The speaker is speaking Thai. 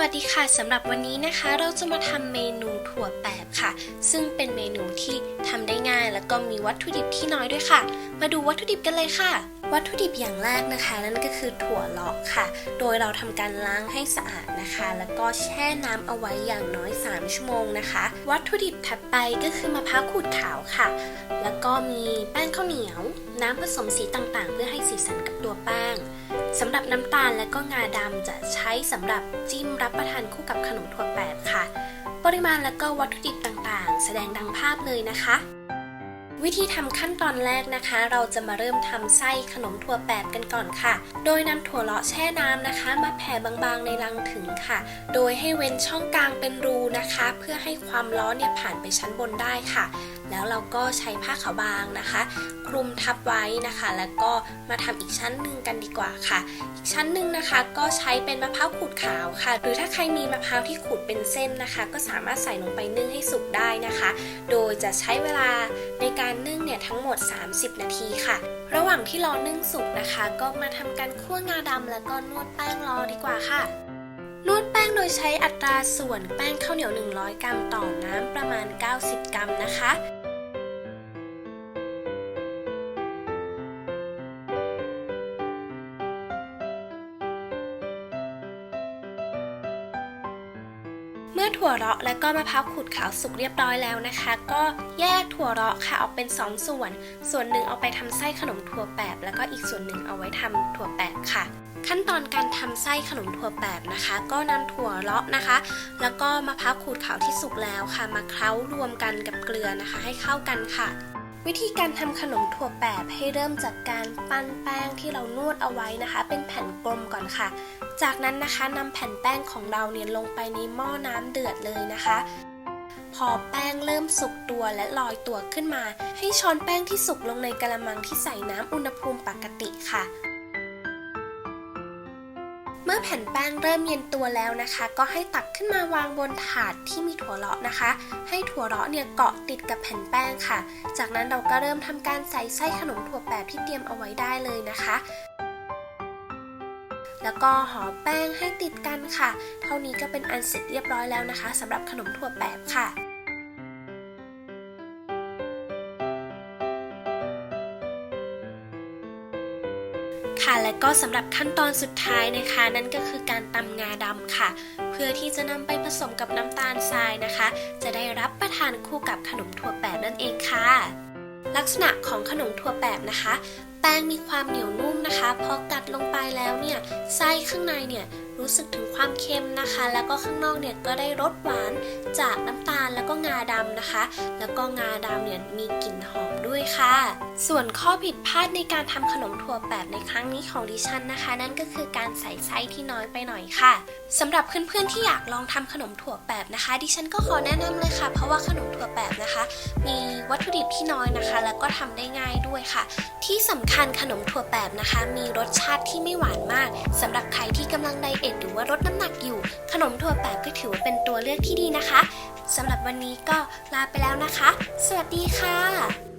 วัสดีค่ะสำหรับวันนี้นะคะ เราจะมาทำเมนูถั่วแปบค่ะ ซึ่งเป็นเมนูที่ทำได้ง่าย แล้วก็มีวัตถุดิบที่น้อยด้วยค่ะ มาดูวัตถุดิบกันเลยค่ะ วัตถุดิบอย่างแรกนะคะ นั่นก็คือถั่วลาะค่ะ โดยเราทำการล้างให้สะอาดนะคะ แล้วก็แช่น้ำเอาไว้อย่างน้อย 3 ชั่วโมงนะคะ วัตถุดิบถัดไปก็คือมะพร้าวขูดขาวค่ะ แล้วก็มีแป้งข้าวเหนียว น้ำผสมสีต่างๆ เพื่อให้สีสันกับตัวแป้ง สำหรับน้ำตาลและก็งาดำจะใช้สำหรับจิ้มรับประทานคู่กับขนมถั่วแปบค่ะ ปริมาณและก็วัตถุดิบต่างๆ แสดงดังภาพเลยนะคะ วิธีทำขั้นตอนแรกนะคะ เราจะมาเริ่มทำไส้ขนมถั่วแปบกันก่อนค่ะ โดยนำถั่วเลาะแช่น้ำนะคะ มาแผ่บางๆในรังถึงค่ะ โดยให้เว้นช่องกลางเป็นรูนะคะ เพื่อให้ความร้อนเนี่ยผ่านไปชั้นบนได้ค่ะ แล้วเราก็ใช้ผ้าขาวบางนะคะคลุมทับไว้นะคะ แล้วก็มาทำอีกชั้นหนึ่งกันดีกว่าค่ะ อีกชั้นหนึ่งนะคะ ก็ใช้เป็นมะพร้าวขูดขาวค่ะ หรือถ้าใครมีมะพร้าวที่ขูดเป็นเส้นนะคะ ก็สามารถใส่ลงไปนึ่งให้สุกได้นะคะ โดยจะใช้เวลาในการนึ่งเนี่ยทั้งหมด 30 นาทีค่ะ ระหว่างที่รอนึ่งสุกนะคะ ก็มาทำการคั่วงาดำแล้วก็นวดแป้งรอดีกว่าค่ะนวดแป้งโดยใช้อัตราส่วนแป้งข้าวเหนียว 100 กรัมต่อน้ำประมาณ 90 กรัมนะคะ เมื่อถั่วเราะและก็มะพร้าวขูดขาวสุกเรียบร้อยแล้วนะคะ ก็แยกถั่วเราะค่ะออกเป็น 2ส่วน ส่วนหนึ่งเอาไปทำไส้ขนมถั่วแปบ แล้วก็อีกส่วนหนึ่งเอาไว้ทำถั่วแปบค่ะ ขั้นตอนการทำไส้ขนมถั่วแปบนะคะ ก็นำถั่วเลาะนะคะ แล้วก็มะพร้าวขูดขาวที่สุกแล้วค่ะ มาเคล้ารวมกันกับเกลือนะคะ ให้เข้ากันค่ะ วิธีการทำขนมถั่วแปบให้เริ่มจากการปั้นแป้งที่เรานวดเอาไว้นะคะ เป็นแผ่นกลมก่อนค่ะ จากนั้นนะคะนำแผ่นแป้งของเราเนี่ยลงไปในหม้อน้ำเดือดเลยนะคะ พอแป้งเริ่มสุกตัวและลอยตัวขึ้นมา ให้ช้อนแป้งที่สุกลงในกระมังที่ใส่น้ำอุณหภูมิปก มื่อแผ่นแป้งเริ่มเย็นตัวแล้วนะคะ ก็ให้ตักขึ้นมาวางบนถาดที่มีถั่วเลาะนะคะ ให้ถั่วเลาะเนี่ยเกาะติดกับแผ่นแป้งค่ะ จากนั้นเราก็เริ่มทำการใส่ไส้ขนมถั่วแปบที่เตรียมเอาไว้ได้เลยนะคะ แล้วก็ห่อแป้งให้ติดกันค่ะ เท่านี้ก็เป็นอันเสร็จเรียบร้อยแล้วนะคะสำหรับขนมถั่วแปบค่ะ ค่ะ และก็สำหรับขั้นตอนสุดท้ายนะคะ นั่นก็คือการตำงาดำค่ะ เพื่อที่จะนำไปผสมกับน้ำตาลทรายนะคะ จะได้รับประทานคู่กับขนมถั่วแปบนั่นเองค่ะ ลักษณะของขนมถั่วแปบนะคะ แป้งมีความเหนียวนุ่มนะคะพอกัดลงไปแล้วเนี่ยไส้ข้างในเนี่ย รู้สึกถึงความเค็มนะคะ แล้วก็ข้างนอกเนี่ยก็ได้รสหวานจากน้ำตาลแล้วก็งาดำนะคะ แล้วก็งาดำเนี่ยมีกลิ่นหอมด้วยค่ะ ส่วนข้อผิดพลาดในการทำขนมถั่วแปบในครั้งนี้ของดิฉันนะคะ นั่นก็คือการใส่ไส้ที่น้อยไปหน่อยค่ะสำหรับเพื่อนๆที่อยากลองทำขนมถั่วแปบนะคะ ดิฉันก็ขอแนะนำเลยค่ะ เพราะว่าขนมถั่วแปบนะคะ มีวัตถุดิบที่น้อยนะคะ แล้วก็ทำได้ง่ายด้วยค่ะ ที่สำคัญขนมถั่วแปบนะคะ มีรสชาติที่ไม่หวานมากสำหรับใครที่กำลังไดเอทหรือว่าลดน้ำหนักอยู่ ขนมถั่วแปบก็ถือว่าเป็นตัวเลือกที่ดีนะคะสำหรับวันนี้ก็ลาไปแล้วนะคะ สวัสดีค่ะ